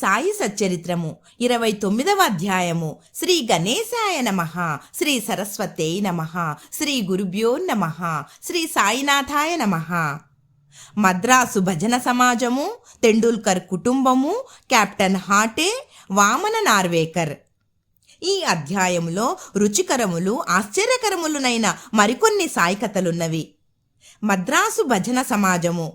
సాయి సచ్చరిత్రము. ఇరవై తొమ్మిదవ అధ్యాయము. శ్రీ గణేశాయ నమ. శ్రీ సరస్వతే నమ. శ్రీ గురుభ్యో నమ. శ్రీ సాయినాథాయ నమ. మద్రాసు భజన సమాజము తెండూల్కర్ కుటుంబము కెప్టెన్ హాటే వామన నార్వేకర్. ఈ అధ్యాయములో రుచికరములు ఆశ్చర్యకరములునైన మరికొన్ని సాయి కథలున్నవి. మద్రాసు భజన సమాజము.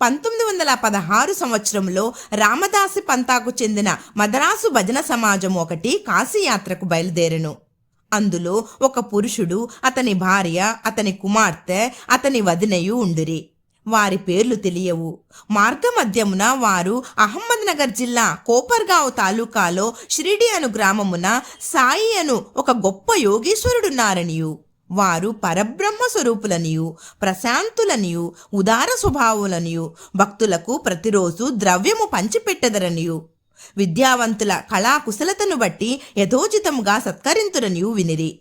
పంతొమ్మిది వందల పదహారు సంవత్సరంలో రామదాసి పంతాకు చెందిన మద్రాసు భజన సమాజం ఒకటి కాశీయాత్రకు బయలుదేరెను. అందులో ఒక పురుషుడు అతని భార్య అతని కుమార్తె అతని వదినయు ఉండిరి. వారి పేర్లు తెలియవు. మార్గమధ్యమున వారు అహ్మద్నగర్ జిల్లా కోపర్గావ్ తాలూకాలో షిరిడి అను గ్రామమున సాయి అను ఒక గొప్ప యోగీశ్వరుడున్నారనియు. వారు పరబ్రహ్మ స్వరూపులనియు ప్రశాంతులనియు ఉదార స్వభావులనియు భక్తులకు ప్రతిరోజు ద్రవ్యము పంచిపెట్టదరనియు. విద్యావంతుల కళాకుశలతను బట్టి యథోచితంగా సత్కరింతురనియు వినిరి.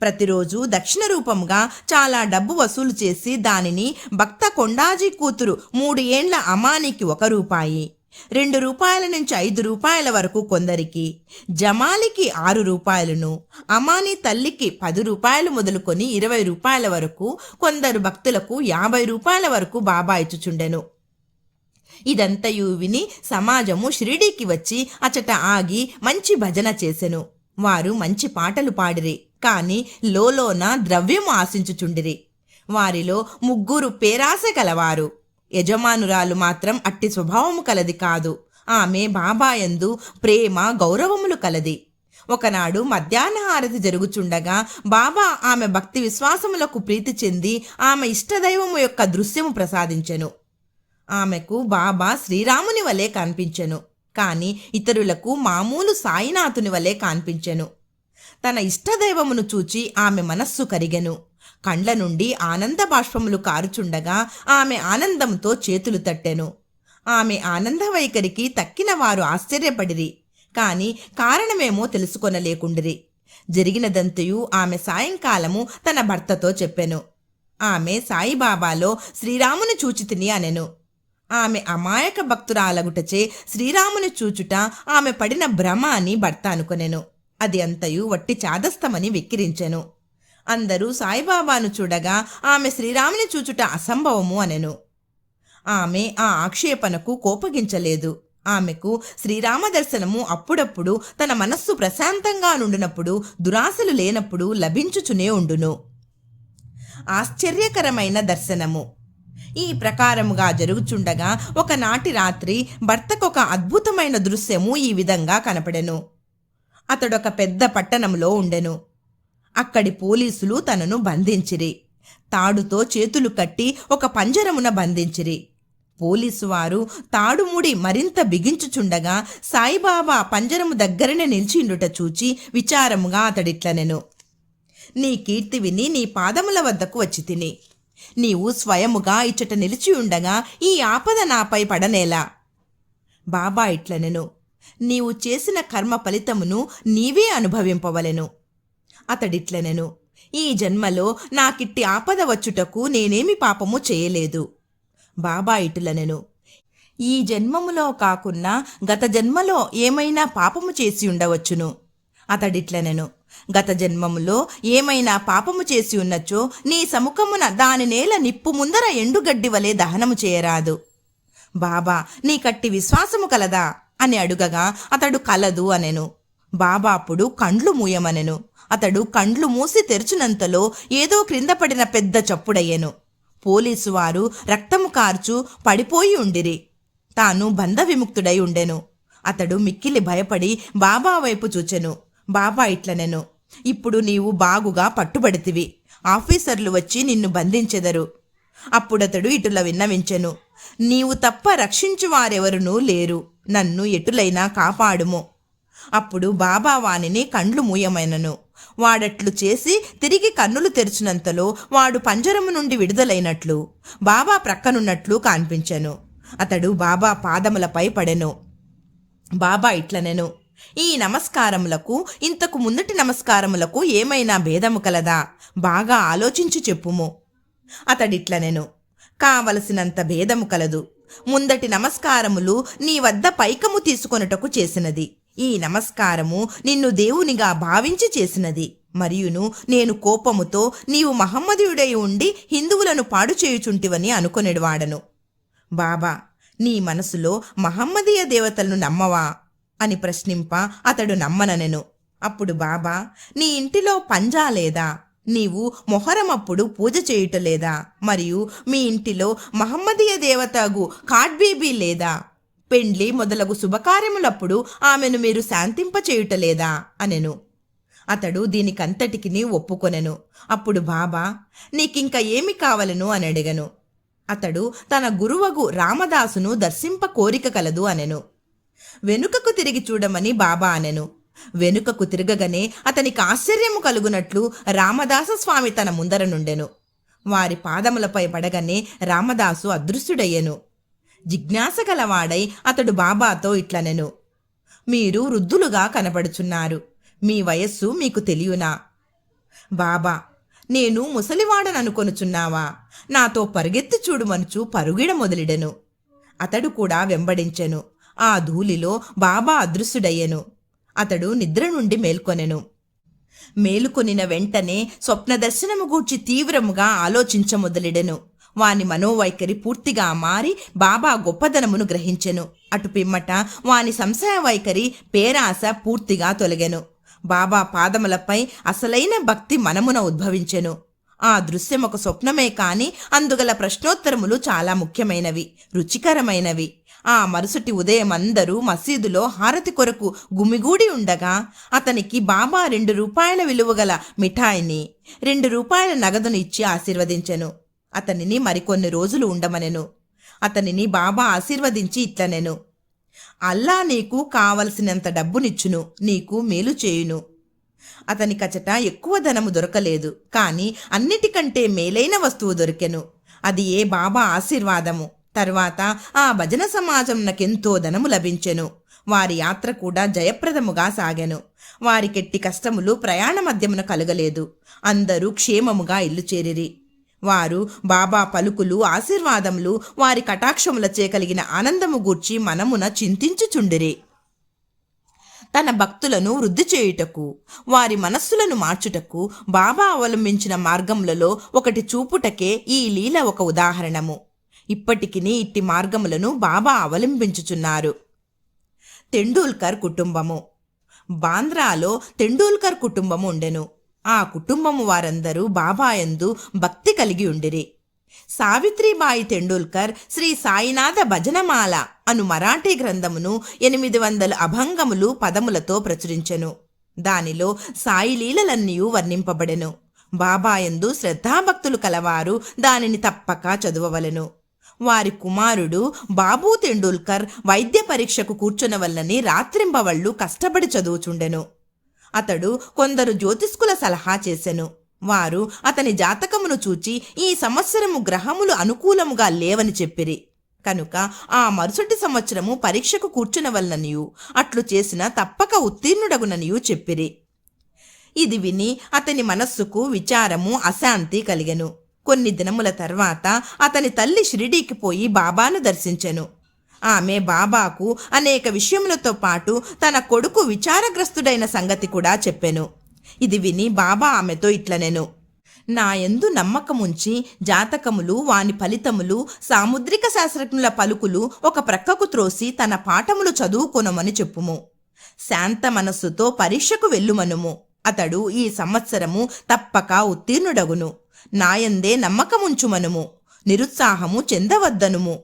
ప్రతిరోజు దక్షిణ రూపంగా చాలా డబ్బు వసూలు చేసి దానిని భక్త కొండాజీ కూతురు మూడు ఏండ్ల అమానికి ఒక రూపాయి. రెండు రూపాయల నుంచి ఐదు రూపాయల వరకు కొందరికి జమాలికి ఆరు రూపాయలను అమాని తల్లికి పది రూపాయలు మొదలుకొని ఇరవై రూపాయల వరకు కొందరు భక్తులకు యాభై రూపాయల వరకు బాబా ఇచ్చుచుండెను. ఇదంతయు విని సమాజము షిరిడీకి వచ్చి అచట ఆగి మంచి భజన చేసెను. వారు మంచి పాటలు పాడిరి కాని లోలోన ద్రవ్యము ఆశించుచుండిరి. వారిలో ముగ్గురు పేరాశ కలవారు యజమానురాలు మాత్రం అట్టి స్వభావము కలది కాదు. ఆమె బాబాయందు ప్రేమ గౌరవములు కలది. ఒకనాడు మధ్యాహ్న హారతి జరుగుచుండగా బాబా ఆమె భక్తి విశ్వాసములకు ప్రీతి చెంది ఆమె ఇష్టదైవము యొక్క దృశ్యము ప్రసాదించెను. ఆమెకు బాబా శ్రీరాముని వలె కనిపించెను. కానీ ఇతరులకు మామూలు సాయినాథుని వలె కనిపించెను. తన ఇష్టదైవమును చూచి ఆమె మనస్సు కరిగెను. కండ్ల నుండి ఆనంద బాష్పములు కారుచుండగా ఆమె ఆనందంతో చేతులు తట్టెను. ఆమె ఆనంద వైఖరికి తక్కిన వారు ఆశ్చర్యపడిరి. కాని కారణమేమో తెలుసుకొనలేకుండిరి. జరిగినదంతయు ఆమె సాయంకాలము తన భర్తతో చెప్పెను. ఆమె సాయిబాబాలో శ్రీరాముని చూచితిని అనెను. ఆమె అమాయక భక్తురాలగుటచే శ్రీరాముని చూచుట ఆమె పడిన భ్రమ అని భర్త అనుకొనెను. అది అంతయు వట్టి చాదస్తమని వెక్కిరించెను. అందరూ సాయిబాబాను చూడగా ఆమె శ్రీరాముని చూచుట అసంభవము అనెను. ఆమె ఆ ఆక్షేపణకు కోపగించలేదు. ఆమెకు శ్రీరామ దర్శనము అప్పుడప్పుడు తన మనస్సు ప్రశాంతంగా నుండినప్పుడు దురాశలు లేనప్పుడు లభించుచునే ఉండును. ఆశ్చర్యకరమైన దర్శనము. ఈ ప్రకారముగా జరుగుచుండగా ఒకనాటి రాత్రి భర్తకొక అద్భుతమైన దృశ్యము ఈ విధంగా కనపడెను. అతడొక పెద్ద పట్టణంలో ఉండెను. అక్కడి పోలీసులు తనను బంధించిరి. తాడుతో చేతులు కట్టి ఒక పంజరమున బంధించిరి. పోలీసు వారు తాడుముడి మరింత బిగించుచుండగా సాయిబాబా పంజరము దగ్గరనే నిలిచిండుట చూచి విచారముగా అతడిట్లనెను. నీ కీర్తి విని నీ పాదముల వద్దకు వచ్చి తిని. నీవు స్వయముగా ఇచ్చట నిలిచి ఉండగా ఈ ఆపద నాపై పడనేలా. బాబా ఇట్లనెను. నీవు చేసిన కర్మ ఫలితమును నీవే అనుభవింపవలెను. అతడిట్లనెను ఈ జన్మలో నాకిట్టి ఆపద వచ్చుటకు నేనేమి పాపము చేయలేదు. బాబా ఇటులనెను ఈ జన్మములో కాకున్నా గత జన్మలో ఏమైనా పాపము చేసి ఉండవచ్చును. అతడిట్లనెను గత జన్మములో ఏమైనా పాపము చేసి ఉన్నచో నీ సముఖమున దాని నేల నిప్పు ముందర ఎండుగడ్డి వలె దహనము చేయరాదు. బాబా నీ కట్టి విశ్వాసము కలదా? అని అడుగగా అతడు కలదు అనెను. బాబా అప్పుడు కండ్లు మూయమనెను. అతడు కండ్లు మూసి తెరుచునంతలో ఏదో క్రింద పడిన పెద్ద చప్పుడయ్యెను. పోలీసు వారు రక్తము కార్చు పడిపోయి ఉండిరి. తాను బంధ విముక్తుడై ఉండెను. అతడు మిక్కిలి భయపడి బాబా వైపు చూచెను. బాబా ఇట్లనెను ఇప్పుడు నీవు బాగుగా పట్టుబడితివి. ఆఫీసర్లు వచ్చి నిన్ను బంధించెదరు. అప్పుడతడు ఇటుల విన్నవించెను నీవు తప్ప రక్షించు వారెవరునూ లేరు. నన్ను ఎటులైనా కాపాడుము. అప్పుడు బాబా వానిని కండ్లు మూయమైనను. వాడట్లు చేసి తిరిగి కన్నులు తెరిచినంతలో వాడు పంజరము నుండి విడుదలైనట్లు. బాబా ప్రక్కనున్నట్లు కనిపించెను. అతడు బాబా పాదములపై పడెను. బాబా ఇట్లనెను ఈ నమస్కారములకు ఇంతకు ముందటి నమస్కారములకు ఏమైనా భేదము కలదా? బాగా ఆలోచించి చెప్పుము. అతడిట్లనెను కావలసినంత భేదము కలదు. ముందటి నమస్కారములు నీ వద్ద పైకము తీసుకొనుటకు చేసినది. ఈ నమస్కారము నిన్ను దేవునిగా భావించి చేసినది. మరియును నేను కోపముతో నీవు మహమ్మదీయుడై ఉండి హిందువులను పాడు చేయుచుంటివని అనుకొనివాడను బాబా నీ మనసులో మహమ్మదీయ దేవతలను నమ్మవా? అని ప్రశ్నింప అతడు నమ్మననెను. అప్పుడు బాబా నీ ఇంటిలో పంజా లేదా? నీవు మొహరమప్పుడు పూజ చేయుటలేదా మరియు మీ ఇంటిలో మహమ్మదీయ దేవతగు కాడ్బీబీ లేదా? పెండ్లి మొదలగు శుభకార్యములప్పుడు ఆమెను మీరు శాంతింపచేయుటలేదా? అనెను. అతడు దీనికంతటికిని ఒప్పుకొనెను. అప్పుడు బాబా నీకింక ఏమి కావలను? అని అడిగను. అతడు తన గురువగు రామదాసును దర్శింప కోరిక కలదు అనెను. వెనుకకు తిరిగి చూడమని బాబా అనెను. వెనుకకు తిరగగానే అతనికి ఆశ్చర్యము కలుగునట్లు రామదాస స్వామి తన ముందర నుండెను. వారి పాదములపై పడగానే రామదాసు అదృశ్యుడయ్యెను. జిజ్ఞాస గలవాడై అతడు బాబాతో ఇట్లనెను మీరు వృద్ధులుగా కనపడుచున్నారు మీ వయస్సు మీకు తెలియనా? బాబా నేను ముసలివాడననుకొనుచున్నావా? నాతో పరుగెత్తి చూడుమనుచు పరుగిడ మొదలిడెను. అతడు కూడా వెంబడించెను. ఆ ధూళిలో బాబా అదృశ్యుడయ్యెను. అతడు నిద్ర నుండి మేల్కొనెను. మేలుకొనిన వెంటనే స్వప్న దర్శనము గూర్చి తీవ్రముగా ఆలోచించమొదలిడెను వాని మనోవైఖరి పూర్తిగా మారి బాబా గొప్పదనమును గ్రహించెను. అటు పిమ్మట వాని సంశయ వైఖరి పేరాశ పూర్తిగా తొలగెను. బాబా పాదములపై అసలైన భక్తి మనమున ఉద్భవించెను. ఆ దృశ్యం ఒక స్వప్నమే కాని అందుగల ప్రశ్నోత్తరములు చాలా ముఖ్యమైనవి రుచికరమైనవి. ఆ మరుసటి ఉదయం అందరూ మసీదులో హారతి కొరకు గుమిగూడి ఉండగా అతనికి బాబా రెండు రూపాయల విలువగల మిఠాయిని రెండు రూపాయల నగదును ఇచ్చి ఆశీర్వదించెను. అతనిని మరికొన్ని రోజులు ఉండమనెను. అతనిని బాబా ఆశీర్వదించి ఇట్లనెను. అల్లా నీకు కావలసినంత డబ్బునిచ్చును నీకు మేలు చేయును. అతని కచట ఎక్కువ ధనము దొరకలేదు కాని అన్నిటికంటే మేలైన వస్తువు దొరికెను. అది ఏ బాబా ఆశీర్వాదము? తర్వాత ఆ భజన సమాజం నాకెంతో ధనము లభించెను. వారి యాత్ర కూడా జయప్రదముగా సాగెను. వారికెట్టి కష్టములు ప్రయాణ మధ్యమున కలగలేదు. అందరూ క్షేమముగా ఇల్లు చేరిరి. వారు బాబా పలుకులు ఆశీర్వాదములు వారి కటాక్షములచే కలిగిన ఆనందము గూర్చి మనమున చింతించుచుండిరి. తన భక్తులను వృద్ధి చేయుటకు వారి మనస్సులను మార్చుటకు బాబా అవలంబించిన మార్గములలో ఒకటి చూపుటకే ఈ లీల ఒక ఉదాహరణము. ఇప్పటికిని ఇట్టి మార్గములను బాబా అవలంబించుచున్నారు. తెండూల్కర్ కుటుంబము. బాంద్రాలో తెండూల్కర్ కుటుంబము ఉండెను. ఆ కుటుంబము వారందరూ బాబాయందు భక్తి కలిగి ఉండిరి. సావిత్రిబాయి తెండూల్కర్ శ్రీ సాయినాథ భజనమాల అను మరాఠీ గ్రంథమును ఎనిమిది వందల అభంగములు పదములతో ప్రచురించెను. దానిలో సాయిలీలలన్నీ వర్ణింపబడెను. బాబాయందు శ్రద్ధాభక్తులు కలవారు దానిని తప్పక చదువవలెను. వారి కుమారుడు బాబూ తెండూల్కర్ వైద్య పరీక్షకు కూర్చునవల్లని రాత్రింబవళ్ళు కష్టపడి చదువుచుండెను. అతడు కొందరు జ్యోతిష్కుల సలహా చేసెను. వారు అతని జాతకమును చూచి ఈ సంవత్సరము గ్రహములు అనుకూలముగా లేవని చెప్పిరి. కనుక ఆ మరుసటి సంవత్సరము పరీక్షకు కూర్చునవలననియు అట్లు చేసిన తప్పక ఉత్తీర్ణుడగుననియు చెప్పిరి. ఇది విని అతని మనస్సుకు విచారము అశాంతి కలిగెను. కొన్ని దినముల తర్వాత అతని తల్లి షిరిడీకి పోయి బాబాను దర్శించెను. ఆమె బాబాకు అనేక విషయములతో పాటు తన కొడుకు విచారగ్రస్తుడైన సంగతి కూడా చెప్పెను. ఇది విని బాబా ఆమెతో ఇట్లనెను. నా యందు నమ్మకముంచి జాతకములు వాని ఫలితములు సాముద్రిక శాస్త్రజ్ఞుల పలుకులు ఒక ప్రక్కకు త్రోసి తన పాఠములు చదువుకొనమని చెప్పుము. శాంత మనస్సుతో పరీక్షకు వెళ్ళుమనుము. అతడు ఈ సంవత్సరము తప్పక ఉత్తీర్ణుడగును. నాయందే నమ్మకముంచుమనుము. నిరుత్సాహము చెందవద్దనుము.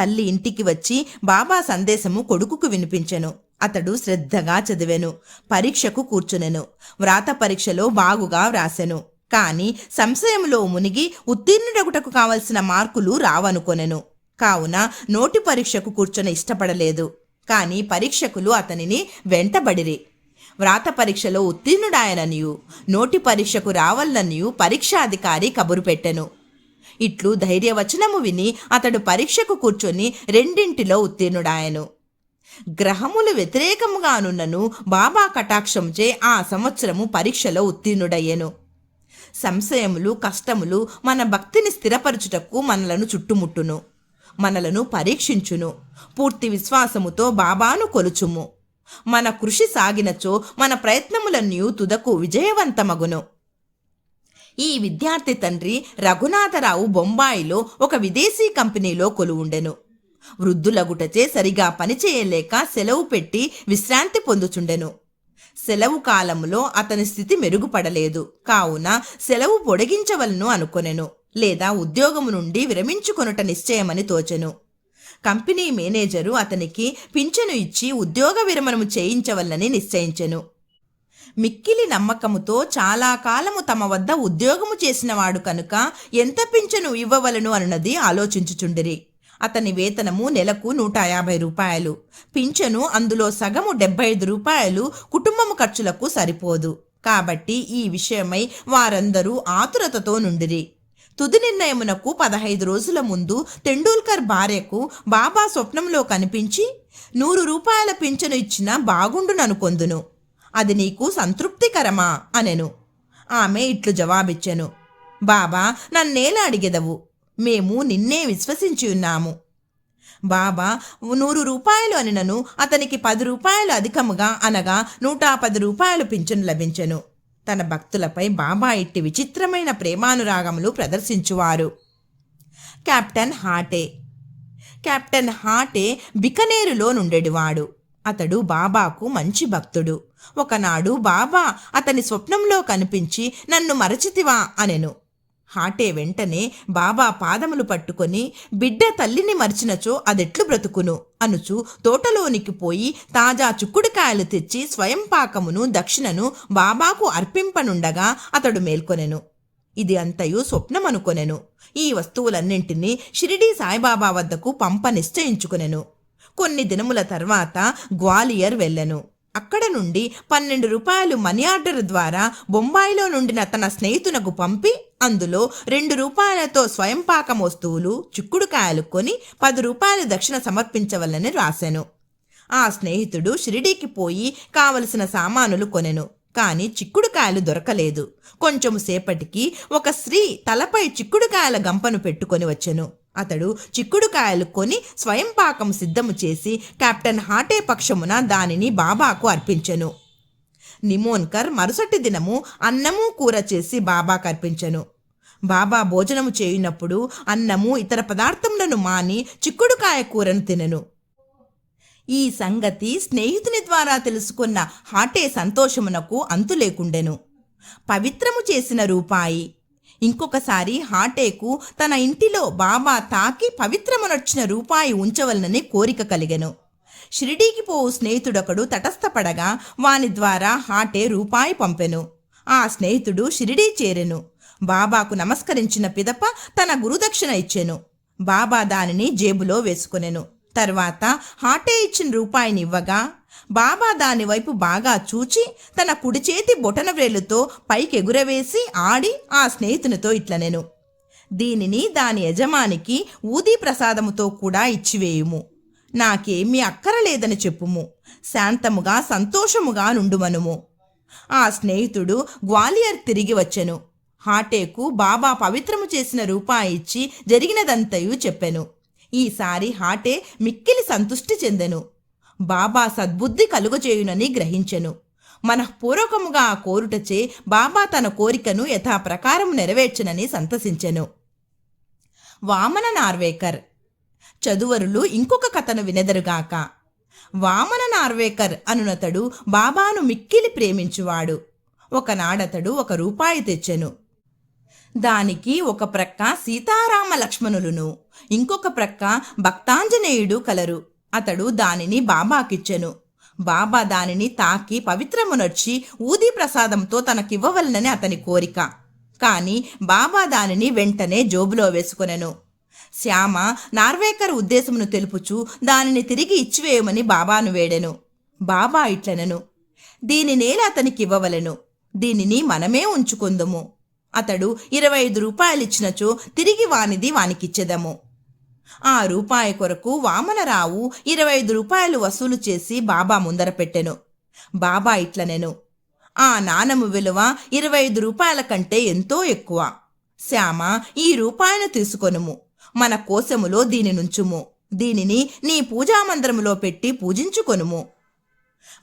తల్లి ఇంటికి వచ్చి బాబా సందేశము కొడుకుకు వినిపించెను. అతడు శ్రద్ధగా చదివెను. పరీక్షకు కూర్చునెను. వ్రాత పరీక్షలో బాగుగా వ్రాసెను. కాని సంశయంలో మునిగి ఉత్తీర్ణుడగుటకు కావలసిన మార్కులు రావనుకొనెను. కావున నోటి పరీక్షకు కూర్చొని ఇష్టపడలేదు. కాని పరీక్షకులు అతనిని వెంటబడిరి. వ్రాత పరీక్షలో ఉత్తీర్ణుడాయననియు. నోటి పరీక్షకు రావాలనియు పరీక్షాధికారి కబురు పెట్టెను. ఇట్లు ధైర్యవచనము విని అతడు పరీక్షకు కూర్చొని రెండింటిలో ఉత్తీర్ణుడాయను. గ్రహములు వ్యతిరేకముగానున్నను బాబా కటాక్షంచే ఆ సంవత్సరము పరీక్షలో ఉత్తీర్ణుడయ్యెను. సంశయములు కష్టములు మన భక్తిని స్థిరపరచుటకు మనలను చుట్టుముట్టును. మనలను పరీక్షించును. పూర్తి విశ్వాసముతో బాబాను కొలుచుము. మన కృషి సాగినచో మన ప్రయత్నములన్నీ తుదకు విజయవంతమగును. ఈ విద్యార్థి తండ్రి రఘునాథరావు బొంబాయిలో ఒక విదేశీ కంపెనీలో కొలువుండెను. వృద్ధులగుటచే సరిగా పనిచేయలేక సెలవు పెట్టి విశ్రాంతి పొందుచుండెను. సెలవు కాలంలో అతని స్థితి మెరుగుపడలేదు. కావున సెలవు పొడిగించవలను అనుకొనెను. లేదా ఉద్యోగము నుండి విరమించుకొనుట నిశ్చయమని తోచెను. కంపెనీ మేనేజరు అతనికి పింఛను ఇచ్చి ఉద్యోగ విరమణము చేయించవల్లని నిశ్చయించెను. మిక్కిలి నమ్మకముతో చాలా కాలము తమ వద్ద ఉద్యోగము చేసినవాడు కనుక ఎంత పింఛను ఇవ్వవలను అన్నది ఆలోచించుచుండిరి. అతని వేతనము నెలకు నూట యాభై రూపాయలు. పింఛను అందులో సగము డెబ్బై ఐదు రూపాయలు కుటుంబము ఖర్చులకు సరిపోదు. కాబట్టి ఈ విషయమై వారందరూ ఆతురతతో నుండిరి. తుది నిర్ణయమునకు పదహైదు రోజుల ముందు తెండూల్కర్ భార్యకు బాబా స్వప్నంలో కనిపించి నూరు రూపాయల పింఛను ఇచ్చిన బాగుండుననుకొందును అది నీకు సంతృప్తికరమా? అనెను. ఆమె ఇట్లు జవాబిచ్చెను. బాబా నన్నేలా అడిగెదవు? మేము నిన్నే విశ్వసించి ఉన్నాము. బాబా నూరు రూపాయలు అనినను అతనికి పది రూపాయలు అధికముగా అనగా నూట పది రూపాయలు పింఛను లభించెను. తన భక్తులపై బాబా ఇట్టి విచిత్రమైన ప్రేమానురాగములు ప్రదర్శించువారు. కెప్టెన్ హాటే. కెప్టెన్ హాటే బికనేరులో నుండెడివాడు. అతడు బాబాకు మంచి భక్తుడు. ఒకనాడు బాబా అతని స్వప్నంలో కనిపించి నన్ను మరచితివా అనెను. హాటే వెంటనే బాబా పాదములు పట్టుకొని బిడ్డ తల్లిని మరిచినచో అదెట్లు బ్రతుకును అనుచు తోటలోనికి పోయి తాజా చుక్కుడుకాయలు తెచ్చి స్వయం పాకమును దక్షిణను బాబాకు అర్పింపనుండగా అతడు మేల్కొనెను. ఇది అంతయు స్వప్నమనుకొనెను. ఈ వస్తువులన్నింటినీ షిరిడీ సాయిబాబా వద్దకు పంప నిశ్చయించుకొనెను. కొన్ని దినముల తర్వాత గ్వాలియర్ వెళ్ళెను. అక్కడ నుండి పన్నెండు రూపాయలు మనీ ఆర్డర్ ద్వారా బొంబాయిలో నుండిన తన స్నేహితునకు పంపి అందులో రెండు రూపాయలతో స్వయంపాకం వస్తువులు చిక్కుడుకాయలు కొని పది రూపాయలు దక్షిణ సమర్పించవలని రాశాను ఆ స్నేహితుడు షిరిడీకి పోయి కావలసిన సామానులు కొనెను. కానీ చిక్కుడుకాయలు దొరకలేదు. కొంచెం సేపటికి ఒక స్త్రీ తలపై చిక్కుడుకాయల గంపను పెట్టుకొని వచ్చెను. అతడు చిక్కుడుకాయలు కొని స్వయం పాకం సిద్ధము చేసి కెప్టెన్ హాటే పక్షమున దానిని బాబాకు అర్పించెను. నిమోన్కర్ మరుసటి దినము అన్నము కూర చేసి బాబాకు అర్పించెను. బాబా భోజనము చేయునప్పుడు అన్నము ఇతర పదార్థములను మాని చిక్కుడుకాయ కూరను తినెను. ఈ సంగతి స్నేహితుని ద్వారా తెలుసుకున్న హాటే సంతోషమునకు అంతు లేకుండెను పవిత్రము చేసిన రూపాయి ఇంకొకసారి హాటేకు తన ఇంటిలో బాబా తాకి పవిత్రమునొచ్చిన రూపాయి ఉంచవలనని కోరిక కలిగెను. షిరిడీకి పోవు స్నేహితుడొకడు తటస్థపడగా వాని ద్వారా హాటే రూపాయి పంపెను. ఆ స్నేహితుడు షిరిడీ చేరెను. బాబాకు నమస్కరించిన పిదప తన గురుదక్షిణ ఇచ్చెను. బాబా దానిని జేబులో వేసుకొనెను. తర్వాత హాటే ఇచ్చిన రూపాయిని ఇవ్వగా బాబా దాని వైపు బాగా చూచి తన కుడి చేతి బొటన వ్రేలుతో పైకెగురవేసి ఆడి ఆ స్నేహితునితో ఇట్లనెను దీనిని దాని యజమానికి ఊదీ ప్రసాదముతో కూడా ఇచ్చివేయుము. నాకేమీ అక్కరలేదని చెప్పుము. శాంతముగా సంతోషముగా నుండుమనుము. ఆ స్నేహితుడు గ్వాలియర్ తిరిగి వచ్చెను. హాటేకు బాబా పవిత్రము చేసిన రూపాయి ఇచ్చి జరిగినదంతయు చెప్పెను. ఈసారి హాటే మిక్కిలి సంతుష్టి చెందెను. బాబా సద్బుద్ధి కలుగజేయునని గ్రహించెను. మనఃపూర్వకముగా ఆ కోరుటచే బాబా తన కోరికను యథాప్రకారం నెరవేర్చనని సంతసించెను. వామన నార్వేకర్. చదువరులు ఇంకొక కథను వినెదరుగాక వామన నార్వేకర్ అనునతడు బాబాను మిక్కిలి ప్రేమించువాడు. ఒకనాడతడు ఒక రూపాయి తెచ్చెను. దానికి ఒక ప్రక్క సీతారామ లక్ష్మణులును ఇంకొక ప్రక్క భక్తాంజనేయుడు కలరు. అతడు దానిని బాబాకిచ్చెను. బాబా దానిని తాకి పవిత్రమునొచ్చి ఊదీ ప్రసాదంతో తనకివ్వవలనని అతని కోరిక. కాని బాబా దానిని వెంటనే జోబులో వేసుకొనెను. శ్యామ నార్వేకర్ ఉద్దేశమును తెలుపుచు దానిని తిరిగి ఇచ్చివేయమని బాబాను వేడెను. బాబా ఇట్లనెను. దీని నేల అతనికి ఇవ్వవలెను దీనిని మనమే ఉంచుకుందుము. అతడు ఇరవై ఐదు రూపాయలిచ్చినచో తిరిగి వానిది వానికిచ్చెదము. ఆ రూపాయి కొరకు వామనరావు ఇరవై ఐదు రూపాయలు వసూలు చేసి బాబా ముందర పెట్టెను. బాబా ఇట్లనెను ఆ నాణము విలువ ఇరవై ఐదు రూపాయల కంటే ఎంతో ఎక్కువ. శ్యామ ఈ రూపాయను తీసుకొనుము. మన కోశములో దీని నుంచుము. దీనిని నీ పూజామందిరములో పెట్టి పూజించుకొనుము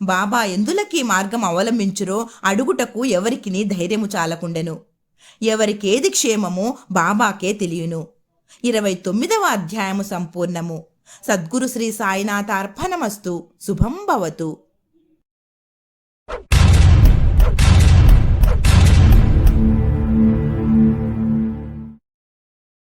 బాబా ఎందులకీ మార్గం అవలంబించురో అడుగుటకు ఎవరికిని ధైర్యము చాలకుండెను. ఎవరికేది క్షేమమో బాబాకే తెలియను. ఇరవై తొమ్మిదవ అధ్యాయము సంపూర్ణము. సద్గురు శ్రీ సాయినాథార్పణమస్తు. శుభం భవతు.